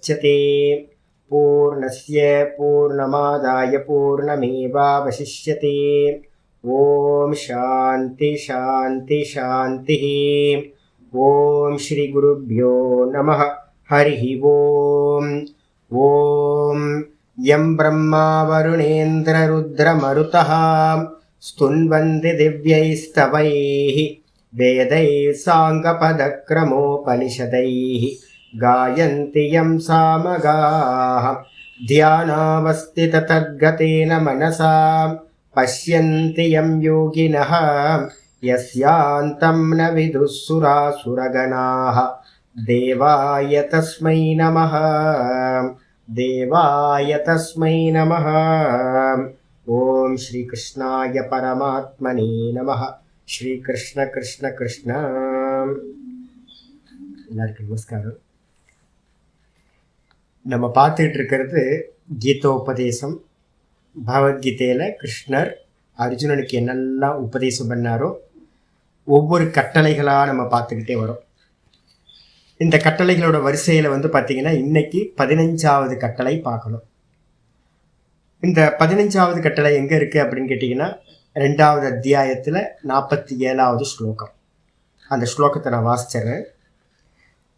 पूर्णमुदच्छते पूर्णस्य पूर्णमादाय पूर्णमेवावशिष्यते ॐ शान्ति शान्ति शान्तिः ॐ श्रीगुरुभ्यो नमः हरिः ॐ ॐ यं ब्रह्मा वरुणेन्द्ररुद्रमरुतः स्तुन्वन्ति दिव्यैस्तवैः वेदैः साङ्गपदक्रमोपनिषदैः गायन्ति यं सामगाः ध्यानावस्थिततद्गतेन मनसा पश्यन्ति यं योगिनः यस्यान्तं न विदुःसुरासुरगणाः देवाय तस्मै नमः देवाय तस्मै नमः ॐ श्रीकृष्णाय परमात्मने नमः శ్రీకృష్ణ కృష్ణ కృష్ణ అందరికీ నమస్కారం நம்ம பார்த்துட்டு இருக்கிறது கீதோபதேசம். பகவத்கீதையில் கிருஷ்ணர் அர்ஜுனனுக்கு என்னெல்லாம் உபதேசம் பண்ணாரோ ஒவ்வொரு கட்டளைகளாக நம்ம பார்த்துக்கிட்டே வரோம். இந்த கட்டளைகளோட வரிசையில் வந்து பார்த்திங்கன்னா இன்னைக்கு பதினஞ்சாவது கட்டளை பார்க்கணும். இந்த பதினஞ்சாவது கட்டளை எங்கே இருக்குது அப்படின்னு கேட்டிங்கன்னா ரெண்டாவது அத்தியாயத்தில் நாற்பத்தி ஏழாவது ஸ்லோகம். அந்த ஸ்லோகத்தை நான் வாசிச்சிடுறேன்.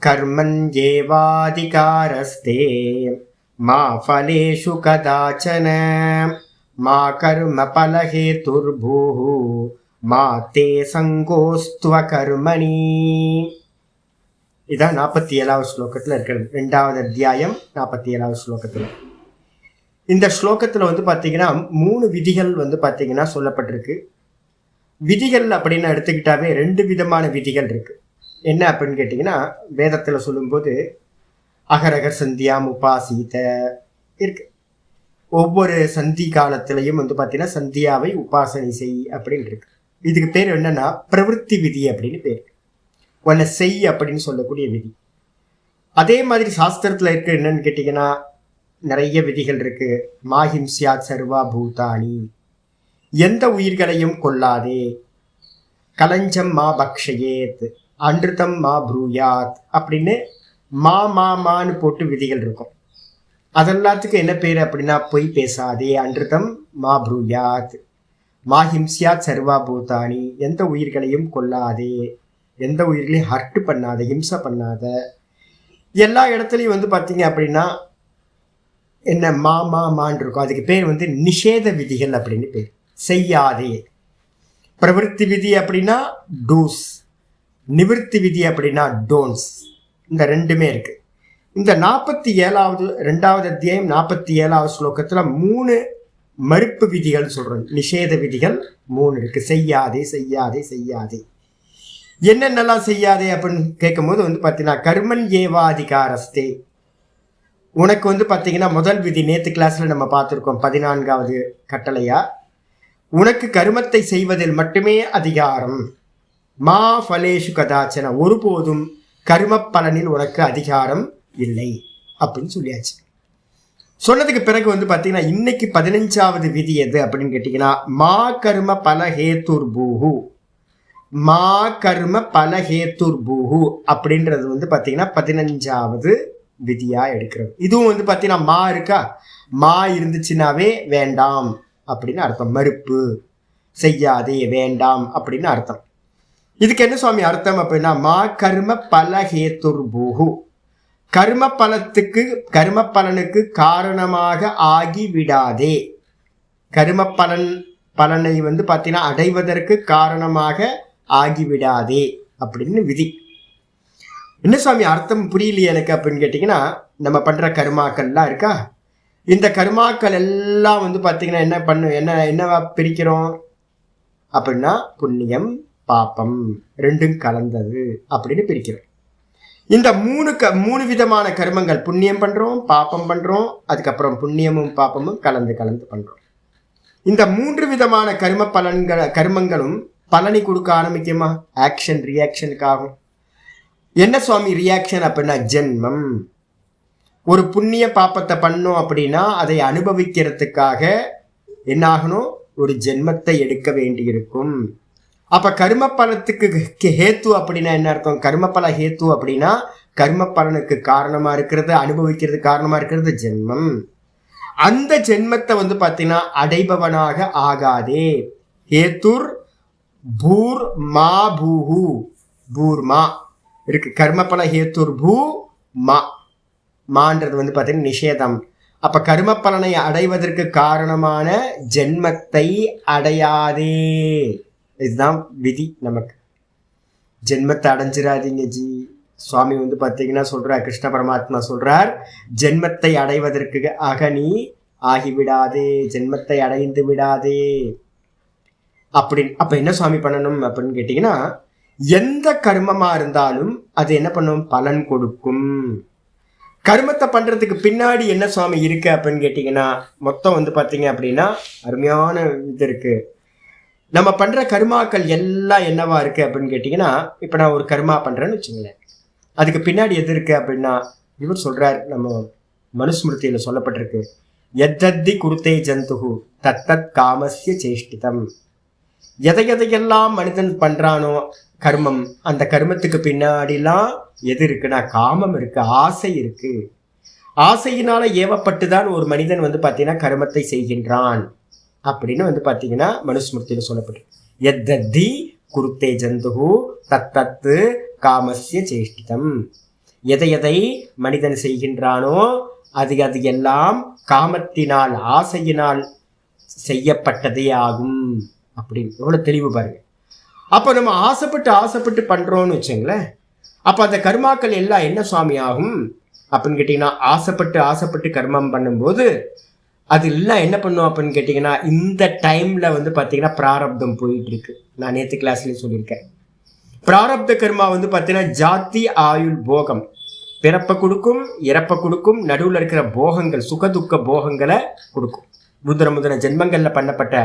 கர்மன் ஏவாதிகாரஸ்தே மா ஃபலேஷு கதாச்சன மா கர்ம பலஹேதுர்பூஹு மா தே சங்கோஸ்துவ கர்மணி இதான் நாற்பத்தி ஏழாவது ஸ்லோகத்தில் இருக்கிறது. ரெண்டாவது அத்தியாயம் நாற்பத்தி ஏழாவது ஸ்லோகத்தில். இந்த ஸ்லோகத்தில் வந்து பார்த்தீங்கன்னா மூணு விதிகள் வந்து பார்த்தீங்கன்னா சொல்லப்பட்டிருக்கு. விதிகள் அப்படின்னு எடுத்துக்கிட்டாவே ரெண்டு விதமான விதிகள் இருக்குது என்ன அப்படின்னு கேட்டிங்கன்னா வேதத்தில் சொல்லும்போது அகரகர் சந்தியா உபாசீத இருக்கு. ஒவ்வொரு சந்தி காலத்திலையும் வந்து பார்த்தீங்கன்னா சந்தியாவை உபாசனை செய் அப்படின்னு இருக்கு. இதுக்கு பேர் என்னன்னா பிரவೃತ್ತಿ விதி அப்படின்னு பேர். உன்னை செய் அப்படின்னு சொல்லக்கூடிய விதி. அதே மாதிரி சாஸ்திரத்தில் இருக்க என்னன்னு கேட்டிங்கன்னா நிறைய விதிகள் இருக்கு. மாஹிம்சியா சர்வா பூதானி. எந்த உயிர்களையும் கொல்லாதே. கலஞ்சம் மா பக்ஷயேத். அன்றுதம் மா ப்ரூயாத் அப்படின்னு மா மா மான்னு போட்டு விதிகள் இருக்கும். அதெல்லாத்துக்கும் என்ன பேர் அப்படின்னா பொய் பேசாதே அன்றுதம் மா ப்ரூயாத். மாஹிம்சியாத் சர்வா பூதானி எந்த உயிர்களையும் கொல்லாதே எந்த உயிர்களையும் ஹர்ட் பண்ணாத ஹிம்சை பண்ணாத. எல்லா இடத்துலையும் வந்து பார்த்தீங்க அப்படின்னா என்ன மா மா மான் இருக்கும். அதுக்கு பேர் வந்து நிஷேத விதிகள் அப்படின்னு பேர். செய்யாதே. பிரவருத்தி விதி அப்படின்னா டூஸ். நிவிற்த்தி விதி அப்படின்னா டோன்ஸ் இந்த ரெண்டுமே இருக்கு. இந்த நாற்பத்தி ஏழாவது ரெண்டாவது அத்தியாயம் நாற்பத்தி ஏழாவது ஸ்லோகத்தில் மூணு மறுப்பு விதிகள் சொல்கிறோம் நிஷேத விதிகள் மூணு இருக்கு. செய்யாதே செய்யாதே செய்யாதே. என்னென்னலாம் செய்யாதே அப்படின்னு கேட்கும்போது வந்து பார்த்தீங்கன்னா கர்மன் ஏவாதிகாரஸ்தே. உனக்கு வந்து பார்த்தீங்கன்னா முதல் விதி நேற்று கிளாஸில் நம்ம பார்த்துருக்கோம். பதினான்காவது கட்டளையா? உனக்கு கருமத்தை செய்வதில் மட்டுமே அதிகாரம். மா ஃபலேஷு கதாச்சன ஒருபோதும் கரும பலனில் உனக்கு அதிகாரம் இல்லை அப்படின்னு சொல்லியாச்சு. சொன்னதுக்கு பிறகு வந்து பார்த்தீங்கன்னா இன்னைக்கு பதினஞ்சாவது விதி எது அப்படின்னு கேட்டிங்கன்னா மா கர்ம பல ஹேத்துர் பூஹு. மா கர்ம பல ஹேத்துர் பூஹு அப்படின்றது வந்து பார்த்தீங்கன்னா பதினஞ்சாவது விதியாக எடுக்கிறது. இதுவும் வந்து பார்த்தீங்கன்னா மா இருக்கா? மா இருந்துச்சுனாவே வேண்டாம் அப்படின்னு அர்த்தம். மறுப்பு செய்யாதே வேண்டாம் அப்படின்னு அர்த்தம். இதுக்கு என்ன சுவாமி அர்த்தம் அப்படின்னா மா கர்ம பல ஹேத்துர்பூகு கர்ம பலத்துக்கு கர்ம பலனுக்கு காரணமாக ஆகிவிடாதே. கர்ம பலன் பலனை வந்து பார்த்தீங்கன்னா அடைவதற்கு காரணமாக ஆகிவிடாதே அப்படின்னு விதி. என்ன சுவாமி அர்த்தம் புரியலையே எனக்கு அப்படின்னு கேட்டிங்கன்னா நம்ம பண்ணுற கருமாக்கள்லாம் இருக்கா? இந்த கருமாக்கள் எல்லாம் வந்து பார்த்திங்கன்னா என்ன பண்ணு என்ன என்னவா பிரிக்கிறோம்? அப்படின்னா புண்ணியம் பாப்பம் ரெண்டும் கலந்தது அப்படின்னு பிரிக்கிறோம். இந்த மூணு க மூணு விதமான கர்மங்கள் புண்ணியம் பண்ணுறோம் பாப்பம் பண்ணுறோம் அதுக்கப்புறம் புண்ணியமும் பாப்பமும் கலந்து கலந்து பண்ணுறோம் இந்த மூன்று விதமான கர்ம பலன்கள் கர்மங்களும் பலனை கொடுக்க ஆரம்பிக்குமா? ஆக்ஷன் ரியாக்ஷனுக்காகும் என்ன சுவாமி ரியாக்ஷன் அப்படின்னா ஜென்மம். ஒரு புண்ணிய பாப்பத்தை பண்ணோம் அப்படின்னா அதை அனுபவிக்கிறதுக்காக என்னாகணும்? ஒரு ஜென்மத்தை எடுக்க வேண்டியிருக்கும். அப்ப கர்ம பலத்துக்கு ஹேத்து அப்படின்னா என்ன அர்த்தம்? கர்மபல ஹேத்து அப்படின்னா கர்ம பலனுக்கு காரணமா இருக்கிறது அனுபவிக்கிறது காரணமா இருக்கிறது ஜென்மம். அந்த ஜென்மத்தை வந்து பார்த்தீங்கன்னா அடைபவனாக ஆகாதே. ஹேத்துர் பூர் மா பூஹு. பூர்மா இருக்கு. கர்மபல ஹேத்துர் பூ மா. மான்றது வந்து பார்த்தீங்கன்னா நிஷேதம். அப்ப கர்ம பலனை அடைவதற்கு காரணமான ஜென்மத்தை அடையாதே. இதுதான் விதி நமக்கு. ஜென்மத்தை அடைஞ்சிடாதீங்க ஜி. சுவாமி வந்து பார்த்தீங்கன்னா சொல்றார் கிருஷ்ண பரமாத்மா சொல்றார் ஜென்மத்தை அடைவதற்கு அகனி ஆகிவிடாதே ஜென்மத்தை அடைந்து விடாதே. அப்படி அப்ப என்ன சுவாமி பண்ணணும் அப்படின்னு கேட்டீங்கன்னா எந்த கர்மமா இருந்தாலும் அது என்ன பண்ணும்? பலன் கொடுக்கும். கர்மத்தை பண்றதுக்கு பின்னாடி என்ன சுவாமி இருக்கு அப்படின்னு கேட்டிங்கன்னா மொத்தம் வந்து பார்த்தீங்க அப்படின்னா அருமையான இது இருக்கு. நம்ம பண்ணுற கர்மாக்கள் எல்லாம் என்னவா இருக்கு அப்படின்னு கேட்டிங்கன்னா இப்போ நான் ஒரு கர்மா பண்ணுறேன்னு வச்சுங்களேன் அதுக்கு பின்னாடி எது இருக்கு அப்படின்னா இவர் சொல்கிறார் நம்ம மனுஸ்மிருதியில சொல்லப்பட்டிருக்கு. எத்தத்தி குருத்தே ஜந்துகு தத்தத் காமஸ்ய சேஷ்டிதம். எதை எதையெல்லாம் மனிதன் பண்ணுறானோ கர்மம் அந்த கர்மத்துக்கு பின்னாடிலாம் எது இருக்குன்னா காமம் இருக்கு ஆசை இருக்கு. ஆசையினால ஏவப்பட்டு தான் ஒரு மனிதன் வந்து பார்த்தீங்கன்னா கர்மத்தை செய்கின்றான். அப்படின்னு வந்து பார்த்தீங்கன்னா மனுஸ்மிருத்தியில் சொல்லப்பட்டு எத்தத்தி குருத்தே ஜந்துகு தத்தத்து காமசிய சேஷ்டிதம். எதை எதை மனிதன் செய்கின்றானோ அது அது எல்லாம் காமத்தினால் ஆசையினால் செய்யப்பட்டதே ஆகும். அப்படின்னு. எவ்வளோ தெளிவு பாருங்க. அப்போ நம்ம ஆசைப்பட்டு ஆசைப்பட்டு பண்ணுறோன்னு வச்சுங்களேன். அப்போ அந்த கர்மாக்கள் எல்லாம் என்ன சுவாமி ஆகும்? அப்படின்னு கேட்டிங்கன்னா ஆசைப்பட்டு ஆசைப்பட்டு கர்மம் பண்ணும்போது அது இல்லை என்ன பண்ணுவோம் அப்படின்னு கேட்டிங்கன்னா இந்த டைமில் வந்து பார்த்தீங்கன்னா பிராரப்தம் போயிட்டு இருக்கு நான் நேற்று கிளாஸ்லேயும் சொல்லியிருக்கேன். பிராரப்த கர்மா வந்து பார்த்தீங்கன்னா ஜாதி ஆயுள் போகம். பிறப்பை கொடுக்கும் இறப்பை கொடுக்கும் நடுவில் இருக்கிற போகங்கள் சுகதுக்க போகங்களை கொடுக்கும். முதன முதன ஜென்மங்களில் பண்ணப்பட்ட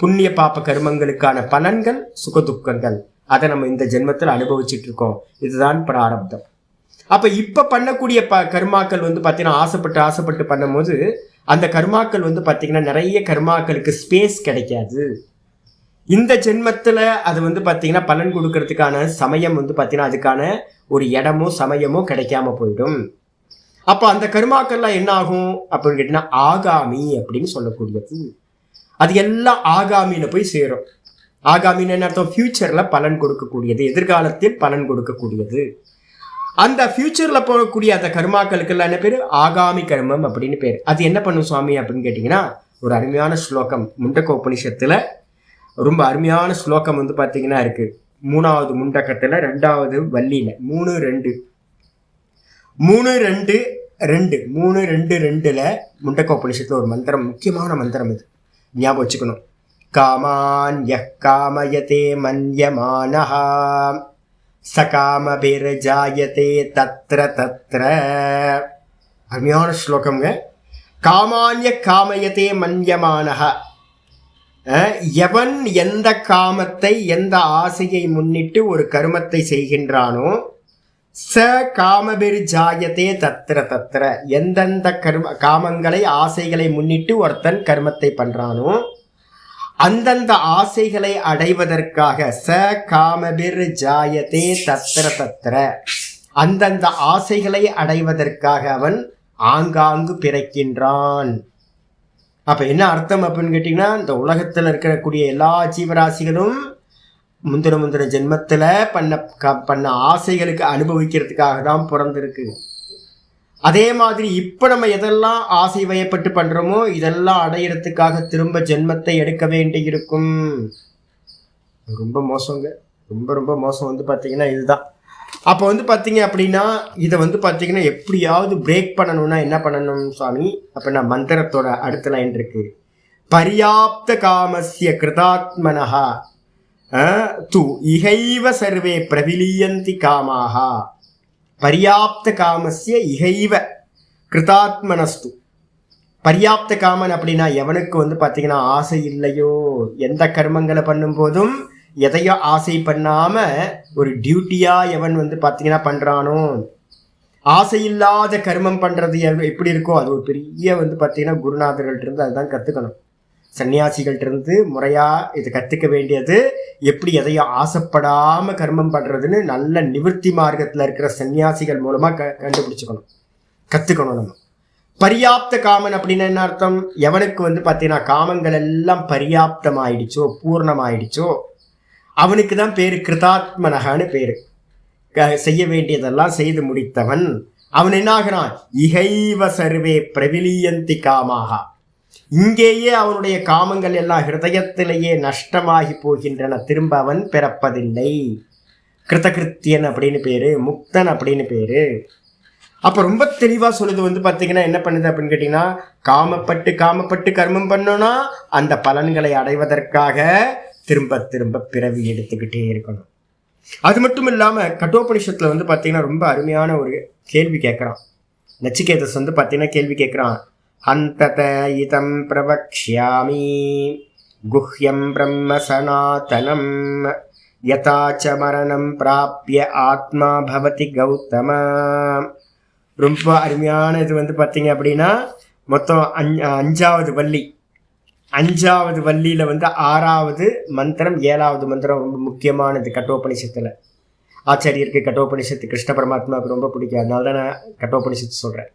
புண்ணிய பாப்ப கர்மங்களுக்கான பலன்கள் சுகதுக்கங்கள் அதை நம்ம இந்த ஜென்மத்தில் அனுபவிச்சுட்டு இருக்கோம். இதுதான் பிராரப்தம். அப்போ இப்போ பண்ணக்கூடிய ப கர்மாக்கள் வந்து பார்த்தீங்கன்னா ஆசைப்பட்டு ஆசைப்பட்டு பண்ணும்போது அந்த கர்மாக்கள் வந்து பார்த்தீங்கன்னா நிறைய கர்மாக்களுக்கு ஸ்பேஸ் கிடைக்காது. இந்த ஜென்மத்தில் அது வந்து பார்த்தீங்கன்னா பலன் கொடுக்கறதுக்கான சமயம் வந்து பார்த்திங்கன்னா அதுக்கான ஒரு இடமோ சமயமோ கிடைக்காம போயிடும். அப்போ அந்த கர்மாக்கள்லாம் என்ன ஆகும் அப்படின்னு கேட்டிங்கன்னா ஆகாமி அப்படின்னு சொல்லக்கூடியது. அது எல்லாம் ஆகாமின்னு போய் சேரும். ஆகாமின்னு என்ன அர்த்தம்? ஃபியூச்சரில் பலன் கொடுக்கக்கூடியது எதிர்காலத்தில் பலன் கொடுக்கக்கூடியது. அந்த ஃபியூச்சரில் போகக்கூடிய அந்த கர்மாக்களுக்கெல்லாம் என்ன பேர்? ஆகாமி கர்மம் அப்படின்னு பேர். அது என்ன பண்ணும் சுவாமி அப்படின்னு கேட்டிங்கன்னா ஒரு அருமையான ஸ்லோகம் முண்டக்க உபனிஷத்தில் ரொம்ப அருமையான ஸ்லோகம் வந்து பார்த்தீங்கன்னா இருக்குது மூணாவது முண்டக்கத்தில் ரெண்டாவது வள்ளியில். மூணு ரெண்டு. மூணு ரெண்டு ரெண்டு. மூணு ரெண்டு ரெண்டில் முண்டக்க உபனிஷத்துல ஒரு மந்திரம் முக்கியமான மந்திரம் இது. ஞாபகம் வச்சுக்கணும். காமான் யः காமயதே மன்யமானஹா சகாமபிர்ஜாயதே தத்ர தத்ர அருமையான ஸ்லோகம்ங்க. காமான்ய காமயதே மன்யமானஹ. எவன் எந்த காமத்தை எந்த ஆசையை முன்னிட்டு ஒரு கருமத்தை செய்கின்றானோ ச காமபிர்ஜாயதே தத்திர தத்திர. எந்தெந்த கர்ம காமங்களை ஆசைகளை முன்னிட்டு ஒருத்தன் கர்மத்தை பண்ணுறானோ அந்தந்த ஆசைகளை அடைவதற்காக ச காமபிர் ஜாயதே தத்திர தத்திர அந்தந்த ஆசைகளை அடைவதற்காக அவன் ஆங்காங்கு பிறக்கின்றான். அப்ப என்ன அர்த்தம் அப்படின்னு கேட்டீங்கன்னா இந்த உலகத்தில் இருக்கக்கூடிய எல்லா ஜீவராசிகளும் முந்தின முந்தின ஜென்மத்தில் பண்ண க- பண்ண ஆசைகளுக்கு அனுபவிக்கிறதுக்காக தான் பிறந்திருக்கு. அதே மாதிரி இப்போ நம்ம எதெல்லாம் ஆசை வயப்பட்டு பண்ணுறோமோ இதெல்லாம் அடையிறதுக்காக திரும்ப ஜென்மத்தை எடுக்க வேண்டி இருக்கும். ரொம்ப மோசங்க. ரொம்ப ரொம்ப மோசம் வந்து பார்த்தீங்கன்னா இதுதான். அப்போ வந்து பார்த்தீங்க அப்படின்னா இதை வந்து பார்த்தீங்கன்னா எப்படியாவது பிரேக் பண்ணணும்னா என்ன பண்ணணும் சுவாமி? அப்படின்னா மந்திரத்தோட அடுத்த லைன் இருக்கு. பர்யாப்த காமசிய கிருதாத்மனஹா தூ து இகைவ சர்வே பிரவிலியந்தி காமாஹா. பர்யாப்த காமசிய இகைவ கிருதாத்மனஸ்து. பர்யாப்த காமன் அப்படின்னா எவனுக்கு வந்து பார்த்தீங்கன்னா ஆசை இல்லையோ? எந்த கர்மங்களை பண்ணும்போதும் எதையோ ஆசை பண்ணாம ஒரு டியூட்டியா எவன் வந்து பார்த்தீங்கன்னா பண்ணுறானோ ஆசை இல்லாத கர்மம் பண்ணுறது எப்படி இருக்கோ? அது ஒரு பெரிய வந்து பார்த்தீங்கன்னா குருநாதர்கள்ட்ட இருந்து அதுதான் கற்றுக்கணும் சன்னியாசிகள்ட்ட முறையாக இது கற்றுக்க வேண்டியது எப்படி எதையும் ஆசைப்படாமல் கர்மம் பண்ணுறதுன்னு நல்ல நிவர்த்தி மார்க்கத்தில் இருக்கிற சன்னியாசிகள் மூலமாக க கண்டுபிடிச்சிக்கணும். கற்றுக்கணும் நம்ம. பரியாப்த காமன் அப்படின்னு என்ன அர்த்தம்? எவனுக்கு வந்து பார்த்தீங்கன்னா காமங்கள் எல்லாம் பரியாப்தமாயிடுச்சோ பூர்ணமாயிடுச்சோ அவனுக்கு தான் பேர் கிருதாத்மனகான்னு பேர். க- செய்ய வேண்டியதெல்லாம் செய்து முடித்தவன் அவன் என்ன ஆகிறான் இகைவ சர்வே பிரவிலியந்தி காமாக இங்கேயே அவனுடைய காமங்கள் எல்லாம் ஹிருதயத்திலேயே நஷ்டமாகி போகின்றன. திரும்ப அவன் பிறப்பதில்லை. கிருதகிருத்தியன் அப்படின்னு பேரு முக்தன் அப்படின்னு பேரு. அப்போ ரொம்ப தெளிவாக சொல்லுது வந்து பார்த்தீங்கன்னா என்ன பண்ணுது அப்படின்னு கேட்டிங்கன்னா காமப்பட்டு காமப்பட்டு கர்மம் பண்ணோம்னா அந்த பலன்களை அடைவதற்காக திரும்ப திரும்ப பிறவி எடுத்துக்கிட்டே இருக்கணும். அது மட்டும் இல்லாமல் கட்டோபனிஷத்தில் வந்து பார்த்தீங்கன்னா ரொம்ப அருமையான ஒரு கேள்வி கேட்குறான் நச்சிகேதஸ் வந்து பார்த்தீங்கன்னா கேள்வி கேட்குறான் அந்தத இதம் பிரவக்ஷாமி குஹ்யம் பிரம்ம சனாதனம் யதாச்ச மரணம் பிராப்பிய ஆத்மா பவதி கௌதம ரொம்ப அருமையான இது வந்து பார்த்தீங்க அப்படின்னா மொத்தம் அஞ் அஞ்சாவது வள்ளி. அஞ்சாவது வள்ளியில் வந்து ஆறாவது மந்திரம் ஏழாவது மந்திரம் ரொம்ப முக்கியமானது கட்டோபனிஷத்தில். ஆச்சாரியருக்கு கட்டோபனிஷத்து கிருஷ்ண பரமாத்மாவுக்கு ரொம்ப பிடிக்கும். அதனால தான் நான் கட்டோபனிஷத்து சொல்கிறேன்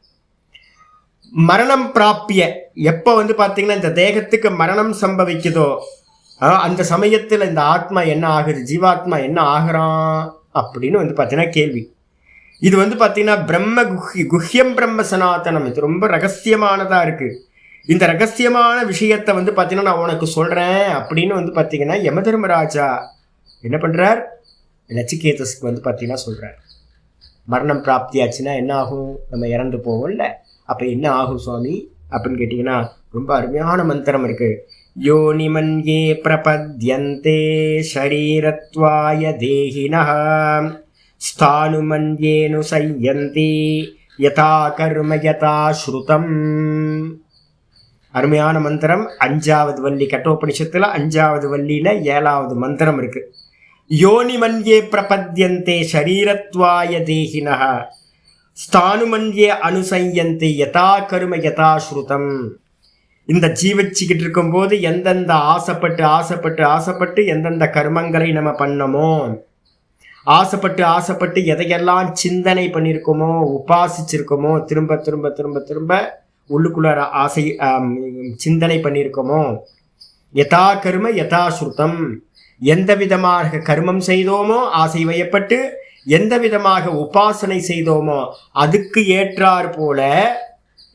மரணம் பிராப்பிய. எப்போ வந்து பார்த்தீங்கன்னா இந்த தேகத்துக்கு மரணம் சம்பவிக்குதோ அந்த சமயத்தில் இந்த ஆத்மா என்ன ஆகுது? ஜீவாத்மா என்ன ஆகுறான் அப்படின்னு வந்து பார்த்தீங்கன்னா கேள்வி. இது வந்து பார்த்தீங்கன்னா பிரம்ம குஹி குஹ்யம் பிரம்ம சனாதனம். இது ரொம்ப ரகசியமானதாக இருக்குது இந்த ரகசியமான விஷயத்தை வந்து பார்த்தீங்கன்னா நான் உனக்கு சொல்கிறேன் அப்படின்னு வந்து பார்த்தீங்கன்னா யமதர்மராஜா என்ன பண்ணுறார் நச்சிகேதஸ்க்கு வந்து பார்த்தீங்கன்னா சொல்கிறார் மரணம் பிராப்தியாச்சுன்னா என்ன ஆகும்? நம்ம இறந்து போவோம்ல. அப்போ என்ன ஆகும் சுவாமி? அப்படின்னு கேட்டிங்கன்னா ரொம்ப அருமையான மந்திரம் இருக்கு. யோனிமன்யே பிரபத்யந்தே ஷரீரத்வாய தேகினः ஸ்தானுமன்யேனு சையந்தி யதா கர்ம யதா ஸ்ருதம். அருமையான மந்திரம். அஞ்சாவது வள்ளி கட்டோபனிஷத்தில் அஞ்சாவது வள்ளியில் ஏழாவது மந்திரம் இருக்கு. யோனிமன்யே பிரபத்யந்தே ஷரீரத்வாய தேகினः ஸ்தானுமன்யே அனுசையந்தி யதா கரும யதா ஸ்ருதம். இந்த ஜீவச்சிக்கிட்டு இருக்கும்போது எந்தெந்த ஆசைப்பட்டு ஆசைப்பட்டு ஆசைப்பட்டு எந்தெந்த கர்மங்களை நம்ம பண்ணமோ ஆசைப்பட்டு ஆசைப்பட்டு எதையெல்லாம் சிந்தனை பண்ணியிருக்கோமோ உபாசிச்சிருக்கோமோ திரும்ப திரும்ப திரும்ப திரும்ப உள்ளுக்குள்ளார ஆசை சிந்தனை பண்ணியிருக்கோமோ யதா கர்ம யதா ஸ்ருதம். எந்த விதமாக கர்மம் செய்தோமோ ஆசை வயப்பட்டு எந்த விதமாக உபாசனை செய்தோமோ அதுக்கு ஏற்றாறு போல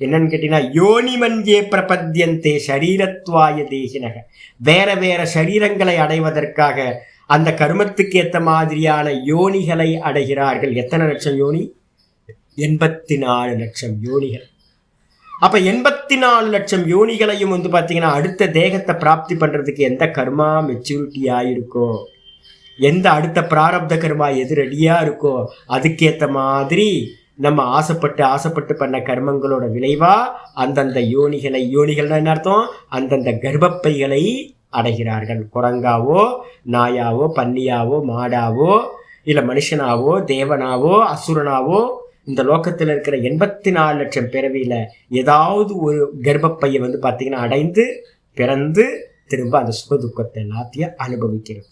என்னன்னு கேட்டீங்கன்னா யோனிமஞ்சே பிரபத்யந்தே சரீரத்வாய தேகினக. வேற வேற சரீரங்களை அடைவதற்காக அந்த கருமத்துக்கு ஏற்ற மாதிரியான யோனிகளை அடைகிறார்கள். எத்தனை லட்சம் யோனி? எண்பத்தி நாலு லட்சம் யோனிகள். அப்ப எண்பத்தி நாலு லட்சம் யோனிகளையும் வந்து பாத்தீங்கன்னா அடுத்த தேகத்தை பிராப்தி பண்றதுக்கு எந்த கர்மா மெச்சூரிட்டி ஆயிருக்கோ? எந்த அடுத்த பிராரப்த கர்மா எது இருக்கோ அதுக்கேத்த மாதிரி நம்ம ஆசைப்பட்டு ஆசைப்பட்டு பண்ண கர்மங்களோட விளைவா அந்தந்த யோனிகளை யோனிகள்னா என்ன அர்த்தம்? அந்தந்த கர்ப்பப்பைகளை அடைகிறார்கள். குரங்காவோ நாயாவோ பன்னியாவோ மாடாவோ இல்லை மனுஷனாவோ தேவனாவோ அசுரனாவோ இந்த லோகத்தில் இருக்கிற எண்பத்தி நாலு லட்சம் பிறவியில ஏதாவது ஒரு கர்ப்பப்பையை வந்து பார்த்தீங்கன்னா அடைந்து பிறந்து திரும்ப அந்த சுக துக்கத்தை எல்லாத்தையும் அனுபவிக்கிறது.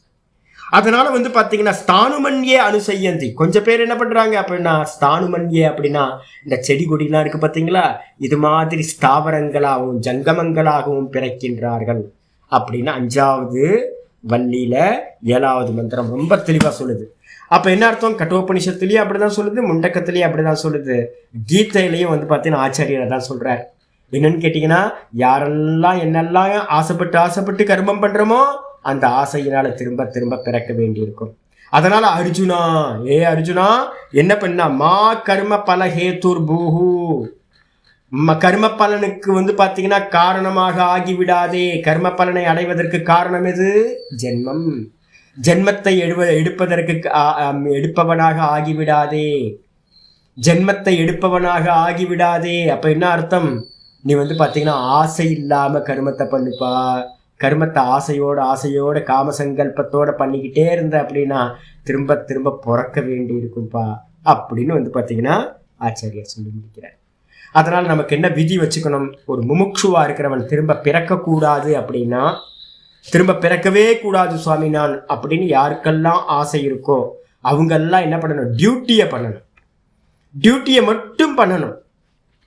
அதனால வந்து பார்த்தீங்கன்னா ஸ்தானுமன்யே அனுசையந்தி. கொஞ்சம் பேர் என்ன பண்ணுறாங்க அப்படின்னா ஸ்தானுமன்யே அப்படின்னா இந்த செடி கொடிலாம் இருக்குது பார்த்தீங்களா இது மாதிரி ஸ்தாவரங்களாகவும் ஜங்கமங்களாகவும் பிறக்கின்றார்கள். அப்படின்னு அஞ்சாவது வள்ளியில் ஏழாவது மந்திரம் ரொம்ப தெளிவாக சொல்லுது. அப்போ என்ன அர்த்தம்? கட்டோபனிஷத்துலயும் அப்படிதான் சொல்லுது முண்டக்கத்திலயும் அப்படிதான் சொல்லுது. கீதையிலையும் வந்து பார்த்தீங்கன்னா ஆச்சாரியர் தான் சொல்கிறார் என்னன்னு கேட்டிங்கன்னா யாரெல்லாம் என்னெல்லாம் ஆசைப்பட்டு ஆசைப்பட்டு கர்மம் பண்ணுறோமோ அந்த ஆசையினால திரும்ப திரும்ப பிறக்க வேண்டியிருக்கும். அதனால அர்ஜுனா ஏ அர்ஜுனா என்ன பண்ணா மா கர்ம பல ஹேத்துர் பூஹு. ம கர்ம பலனுக்கு வந்து பார்த்தீங்கன்னா காரணமாக ஆகிவிடாதே. கர்ம பலனை அடைவதற்கு காரணம் எது? ஜென்மம். ஜென்மத்தை எடுவ எடுப்பதற்கு எடுப்பவனாக ஆகிவிடாதே. ஜென்மத்தை எடுப்பவனாக ஆகிவிடாதே. அப்ப என்ன அர்த்தம்? நீ வந்து பார்த்தீங்கன்னா ஆசை இல்லாம கர்மத்தை பண்ணுப்பா. கர்மத்தை ஆசையோட ஆசையோடு காமசங்கல்பத்தோடு பண்ணிக்கிட்டே இருந்த அப்படின்னா திரும்ப திரும்ப பிறக்க வேண்டி இருக்கும்ப்பா அப்படின்னு வந்து பார்த்தீங்கன்னா ஆச்சாரியர் சொல்லி முடிக்கிறார். அதனால் நமக்கு என்ன விதி வச்சுக்கணும்? ஒரு முமுட்சுவாக இருக்கிறவன் திரும்ப பிறக்கக்கூடாது அப்படின்னா திரும்ப பிறக்கவே கூடாது சுவாமி நான் அப்படின்னு யாருக்கெல்லாம் ஆசை இருக்கோ அவங்கெல்லாம் என்ன பண்ணணும்? டியூட்டியை பண்ணணும். டியூட்டியை மட்டும் பண்ணணும்.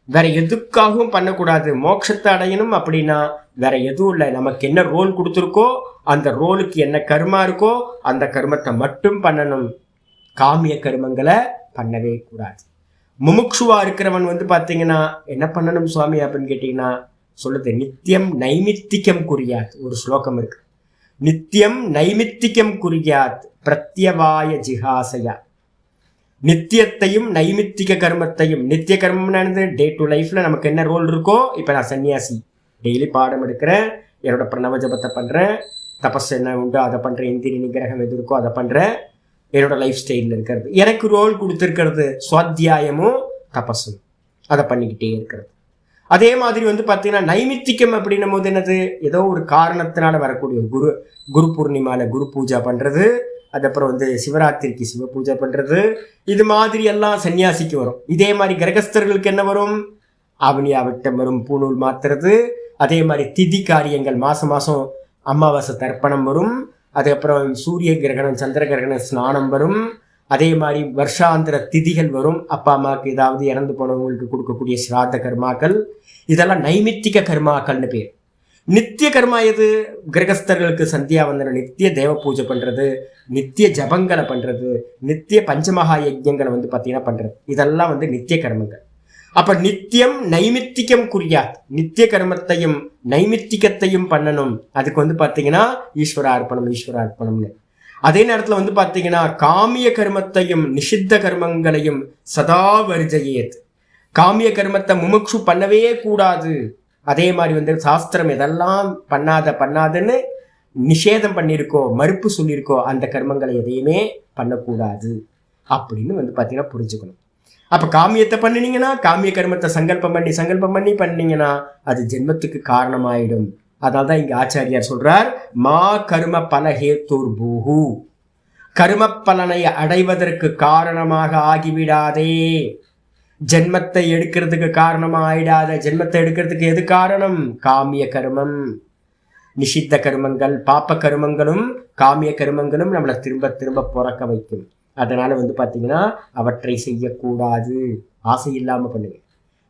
வேற எதுக்காகவும் பண்ணக்கூடாது. மோட்சத்தை அடையணும் அப்படின்னா வேற எதுவும் இல்லை. நமக்கு என்ன ரோல் கொடுத்துருக்கோ அந்த ரோலுக்கு என்ன கர்மா இருக்கோ அந்த கர்மத்தை மட்டும் பண்ணணும். காமிய கர்மங்களை பண்ணவே கூடாது. முமுக்ஷுவா இருக்கிறவன் வந்து பார்த்தீங்கன்னா என்ன பண்ணணும் சுவாமி அப்படின்னு கேட்டிங்கன்னா சொல்லுது நித்தியம் நைமித்திக்கம் குறியாது. ஒரு ஸ்லோகம் இருக்கு. நித்தியம் நைமித்திக்கம் குறியாத் பிரத்யவாய ஜிஹாசையா. நித்தியத்தையும் நைமித்திக கர்மத்தையும். நித்திய கர்மம்னு டே டு லைஃப்ல நமக்கு என்ன ரோல் இருக்கோ இப்போ நான் சன்னியாசி டெய்லி பாடம் எடுக்கிறேன் என்னோட பிரணவ ஜபத்தை பண்ணுறேன் தபஸ் என்ன உண்டோ அதை பண்ணுறேன் இந்திரி நிகிரகம் எது இருக்கோ அதை பண்ணுறேன் என்னோட லைஃப் ஸ்டைலில் இருக்கிறது. எனக்கு ரோல் கொடுத்துருக்கிறது சுவாத்தியாயமும் தபஸும். அதை பண்ணிக்கிட்டே இருக்கிறது. அதே மாதிரி வந்து பார்த்தீங்கன்னா நைமித்திகம் அப்படின்னும் போது என்னது? ஏதோ ஒரு காரணத்தினால வரக்கூடிய குரு குரு பூர்ணிமாவில் குரு பூஜா பண்ணுறது அதுக்கப்புறம் வந்து சிவராத்திரிக்கு சிவ பூஜை பண்ணுறது இது மாதிரி எல்லாம் சன்னியாசிக்கு வரும். இதே மாதிரி கிரகஸ்தர்களுக்கு என்ன வரும்? ஆவணியா விட்டம் வரும் பூநூல் மாத்துறது. அதே மாதிரி திதி காரியங்கள் மாதம் மாதம் அமாவாசை தர்ப்பணம் வரும். அதுக்கப்புறம் சூரிய கிரகணம் சந்திர கிரகணம் ஸ்நானம் வரும். அதே மாதிரி வருஷாந்திர திதிகள் வரும். அப்பா அம்மாவுக்கு ஏதாவது இறந்து போனவங்களுக்கு கொடுக்கக்கூடிய சிராத்த கர்மாக்கள். இதெல்லாம் நைமித்திக கர்மாக்கள்னு பேர். நித்திய கர்மா எது? கிரகஸ்தர்களுக்கு சந்தியாவந்தனம் நித்திய தேவ பூஜை பண்ணுறது நித்திய ஜபங்களை பண்ணுறது நித்திய பஞ்சமகா யஜ்யங்களை வந்து பார்த்தீங்கன்னா பண்ணுறது இதெல்லாம் வந்து நித்திய கர்மங்கள். அப்ப நித்தியம் நைமித்திகம் குறியாத் நித்திய கர்மத்தையும் நைமித்திகத்தையும் பண்ணணும். அதுக்கு வந்து பார்த்தீங்கன்னா ஈஸ்வர அர்ப்பணம் ஈஸ்வர அர்ப்பணம்னு அதே நேரத்தில் வந்து பார்த்தீங்கன்னா காமிய கர்மத்தையும் நிஷித்த கர்மங்களையும் சதா வரிஜையேத். காமிய கர்மத்தை முமுட்சு பண்ணவே கூடாது. அதே மாதிரி வந்து சாஸ்திரம் இதெல்லாம் பண்ணாத பண்ணாதுன்னு நிஷேதம் பண்ணியிருக்கோ மறுப்பு சொல்லியிருக்கோ அந்த கர்மங்களை எதையுமே பண்ணக்கூடாது அப்படின்னு வந்து பார்த்தீங்கன்னா புரிஞ்சுக்கணும். அப்போ காமியத்தை பண்ணினீங்கன்னா காமிய கர்மத்தை சங்கல்பம் பண்ணி சங்கல்பம் பண்ணி பண்ணீங்கன்னா அது ஜென்மத்துக்கு காரணமாயிடும். அதனால தான் இங்கே ஆச்சாரியார் சொல்கிறார் மா கரும பலஹேத்தூர் பூஹு. கரும பலனை அடைவதற்கு காரணமாக ஆகிவிடாதே. ஜென்மத்தை எடுக்கிறதுக்கு காரணமாக ஆயிடாத ஜென்மத்தை எடுக்கிறதுக்கு எது காரணம்? காமிய கருமம். நிஷித்த கருமங்கள் பாப்ப கருமங்களும் காமிய கருமங்களும் நம்மளை திரும்ப திரும்ப பிறக்க வைக்கும். அதனால வந்து பார்த்தீங்கன்னா அவற்றை செய்யக்கூடாது. ஆசை இல்லாமல் பண்ணுங்க.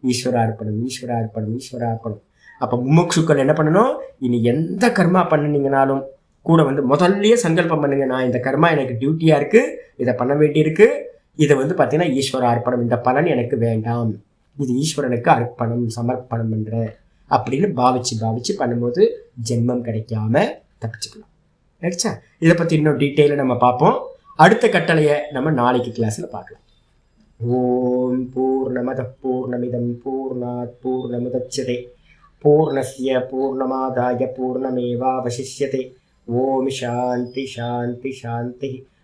ஈஸ்வரா அர்ப்பணம் ஈஸ்வரா அர்ப்பணம் ஈஸ்வரா அர்ப்பணம். அப்போ முமுட்சுக்கள் என்ன பண்ணணும்? இனி எந்த கர்மா பண்ணினீங்கனாலும் கூட வந்து முதல்லயே சங்கல்பம் பண்ணுங்க. நான் இந்த கர்மா எனக்கு டியூட்டியாக இருக்குது இதை பண்ண வேண்டியிருக்கு. இதை வந்து பார்த்தீங்கன்னா ஈஸ்வர அர்ப்பணம் இந்த பலன் எனக்கு வேண்டாம். இது ஈஸ்வரனுக்கு அர்ப்பணம் சமர்ப்பணம் பண்ணுற அப்படின்னு பாவிச்சு பாவிச்சு பண்ணும்போது ஜென்மம் கிடைக்காம தப்பிச்சுக்கலாம். ரைட்ஸா இதை பற்றி இன்னும் டீட்டெயிலாக நம்ம பார்ப்போம். அடுத்த கட்டளையை நம்ம நாளைக்கு கிளாஸில் பார்க்கலாம். ஓம் பூர்ணமத பூர்ணமிதம் பூர்ணாத் பூர்ணமுதச்சதே. பூர்ணஸ்ய பூர்ணமாதாய பூர்ணமேவாவசிஷ்யते ஓம் சாந்தி சாந்தி சாந்தி.